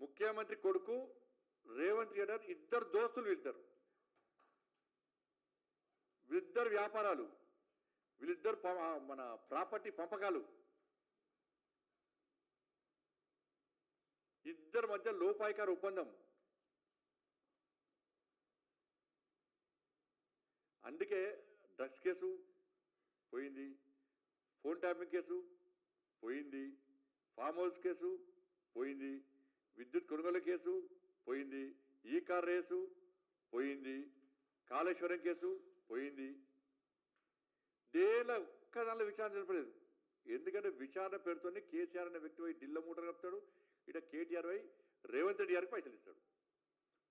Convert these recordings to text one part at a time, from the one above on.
ముఖ్యమంత్రి కొడుకు రేవంత్ రెడ్డి గారు ఇద్దరు దోస్తులు వీళ్ళిద్దరు. వీళ్ళిద్దరు వ్యాపారాలు వీళ్ళిద్దరు ప- మన ప్రాపర్టీ పంపకాలు. ఇద్దరి మధ్య లోపాయికార ఒప్పందం. అందుకే డ్రగ్స్ కేసు పోయింది ఫోన్ ట్యాపింగ్ కేసు పోయింది ఫామ్ హౌస్ కేసు పోయింది విద్యుత్ కొనుగోలు కేసు పోయింది ఈ కార్ రేసు పోయింది కాళేశ్వరం కేసు పోయింది. డేలా ఒక్క దానిలో విచారణ జరపలేదు. ఎందుకంటే విచారణ పేరుతోనే కేసీఆర్ అనే వ్యక్తి పోయి ఢిల్లో మూటలు కలుపుతాడు ఇట కేటీఆర్ పోయి రేవంత్ రెడ్డి గారికి పైసలు ఇస్తాడు.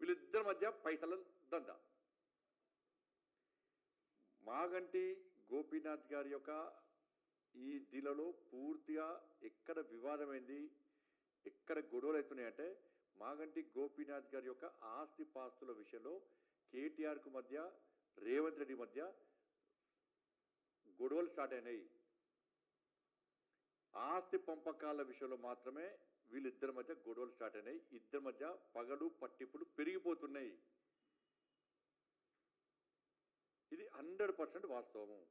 వీళ్ళిద్దరి మధ్య పైసల దందా మాగంటి గోపీనాథ్ గారి యొక్క ఈ దిలలో పూర్తిగా ఎక్కడ వివాదమైంది ఎక్కడ గొడవలు అవుతున్నాయంటే మాగంటి గోపీనాథ్ గారి యొక్క ఆస్తి పాస్తుల విషయంలో కేటీఆర్కు మధ్య రేవంత్ రెడ్డి మధ్య గొడవలు స్టార్ట్ అయినాయి. ఆస్తి పంపకాల విషయంలో మాత్రమే వీళ్ళిద్దరి మధ్య గొడవలు స్టార్ట్ అయినాయి. ఇద్దరి మధ్య పగలు పట్టింపులు పెరిగిపోతున్నాయి. ఇది హండ్రెడ్ పర్సెంట్ వాస్తవము.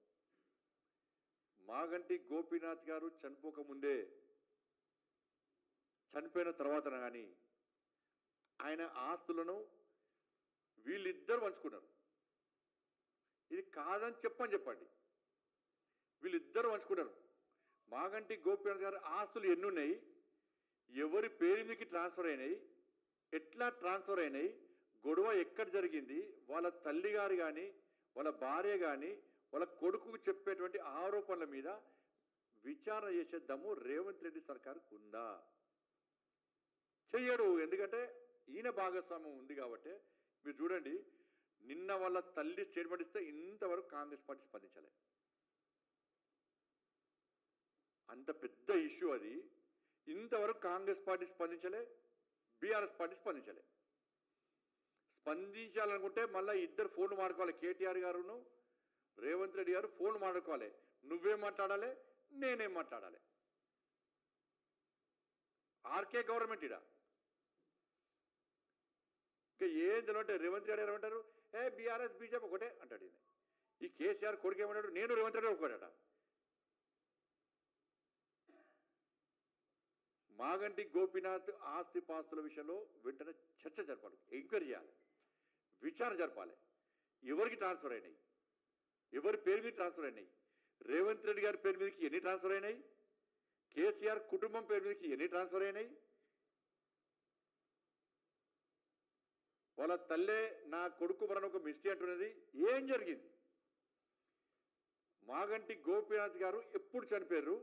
మాగంటి గోపీనాథ్ గారు చనిపోక ముందే చనిపోయిన తర్వాత కానీ ఆయన ఆస్తులను వీళ్ళిద్దరు పంచుకున్నారు. ఇది కాదని చెప్పని చెప్పండి. వీళ్ళిద్దరు పంచుకున్నారు. మాగంటి గోపీనాథ్ గారి ఆస్తులు ఎన్ని ఉన్నాయి ఎవరి పేరు మీదకి ట్రాన్స్ఫర్ అయినాయి? ఎట్లా ట్రాన్స్ఫర్ అయినాయి? గొడవ ఎక్కడ జరిగింది? వాళ్ళ తల్లి గారు కానీ వాళ్ళ భార్య కానీ వాళ్ళ కొడుకుకు చెప్పేటువంటి ఆరోపణల మీద విచారణ చేసే దమ్ము రేవంత్ రెడ్డి సర్కార్కు ఉందా? చెయ్యడు. ఎందుకంటే ఈయన భాగస్వామ్యం ఉంది కాబట్టి మీరు చూడండి నిన్న వాళ్ళ తల్లి స్టేట్మెంట్ ఇస్తే ఇంతవరకు కాంగ్రెస్ పార్టీ స్పందించలే. అంత పెద్ద ఇష్యూ అది. ఇంతవరకు కాంగ్రెస్ పార్టీ స్పందించలే బీఆర్ఎస్ పార్టీ స్పందించలే. స్పందించాలనుకుంటే మళ్ళీ ఇద్దరు ఫోన్ మాడుకోవాలి కేటీఆర్ గారును రేవంత్ రెడ్డి గారు ఫోన్ మాడుకోవాలి నువ్వేం మాట్లాడాలి? నేనేం మాట్లాడాలి? ఆర్కే గవర్నమెంట్ ఇడా ఇంకా ఏం తెలియంటే రేవంత్ రెడ్డి గారు ఏమంటారు? ఏ బీఆర్ఎస్ బీజేపీ ఒకటే అంటాడు ఈయన. ఈ కేసీఆర్ కొడుకు ఏమంటాడు నేను రేవంత్ రెడ్డి ఒకటట మాగంటి గోపీనాథ్ ఆస్తి పాస్తుల విషయంలో వెంటనే చర్చ జరపాలి. ఎంక్వైరీ చేయాలి. విచారణ జరపాలి. ఎవరికి ట్రాన్స్ఫర్ అయినాయి? ఎవరి పేరు మీద ట్రాన్స్ఫర్ అయినాయి? రేవంత్ రెడ్డి గారి పేరు మీదకి ఎన్ని ట్రాన్స్ఫర్ అయినాయి? కేసీఆర్ కుటుంబం పేరు మీదకి ఎన్ని ట్రాన్స్ఫర్ అయినాయి? వాళ్ళ తల్లే నా కొడుకు మన ఒక మిస్టీ అంటున్నది. ఏం జరిగింది? మాగంటి గోపీనాథ్ గారు ఎప్పుడు చనిపోయారు?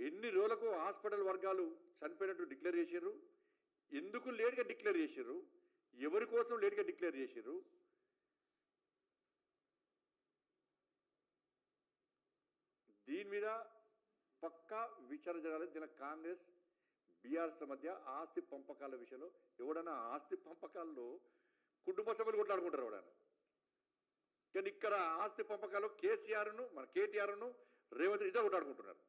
ఎన్ని రోజులకు హాస్పిటల్ వర్గాలు చనిపోయినట్టు డిక్లేర్ చేశారు ఎందుకు లేట్గా డిక్లేర్ చేశారు ఎవరి కోసం లేట్గా డిక్లేర్ చేశారు దీని మీద పక్కా విచారణ జరగాలి. దీని కాంగ్రెస్ బీఆర్ఎస్ మధ్య ఆస్తి పంపకాల విషయంలో ఎవడన్నా ఆస్తి పంపకాల్లో కుటుంబ సభ్యులు కొట్లాడుకుంటారు ఎవడన్నా. కానీ ఇక్కడ ఆస్తి పంపకాలు కేసీఆర్ను మన కేటీఆర్ను రేవంత్ రెడ్డి కొట్లాడుకుంటున్నారు.